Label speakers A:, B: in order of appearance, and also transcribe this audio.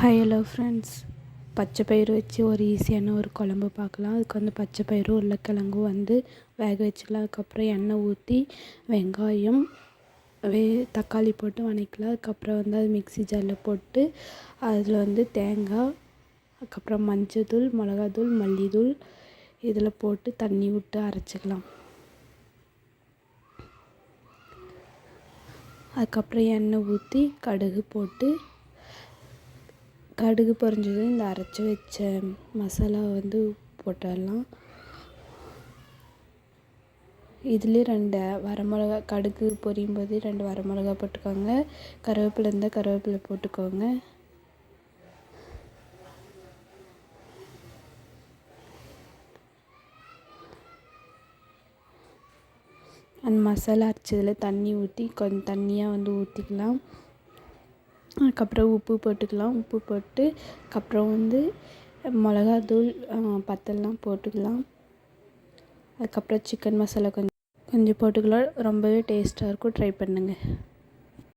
A: Hi hello friends பச்சை பயிறு வச்சு ஒரு ஈஸியான ஒரு குழம்பு பார்க்கலாம். அதுக்கு வந்து பச்சை பயிறு உருளைக்கிழங்கும் வந்து வேக வச்சுக்கலாம். அதுக்கப்புறம் எண்ணெய் ஊற்றி வெங்காயம் வே தக்காளி போட்டு வணக்கலாம் அதுக்கப்புறம் வந்து அது மிக்ஸி ஜாரில் போட்டு அதில் வந்து தேங்காய் அதுக்கப்புறம் மஞ்சள்தூள் மிளகாத்தூள் மல்லித்தூள் இதில் போட்டு தண்ணி விட்டு அரைச்சிக்கலாம். அதுக்கப்புறம் எண்ணெய் ஊற்றி கடுகு போட்டு கடுகு பொரிஞ்சதும் இந்த அரைச்சி வச்ச மசாலா வந்து போட்டுடலாம். இதுலேயே ரெண்டு வரமிளகா கடுகு பொரியும் போது ரெண்டு வரமிளகா போட்டுக்கோங்க. கருவேப்பிலை இருந்தால் கருவேப்பிலை போட்டுக்கோங்க. அந்த மசாலா அரைச்சதில் தண்ணி ஊற்றி கொஞ்சம் தண்ணியாக வந்து ஊற்றிக்கலாம் அதுக்கப்புறம் உப்பு போட்டுக்கலாம். உப்பு போட்டு அதுக்கப்புறம் வந்து மிளகாத்தூள் பத்தல்லாம் போட்டுக்கலாம். அதுக்கப்புறம் சிக்கன் மசாலா கொஞ்சம் கொஞ்சம் போட்டுக்கலாம். ரொம்பவே டேஸ்ட்டாக இருக்கும். ட்ரை பண்ணுங்கள்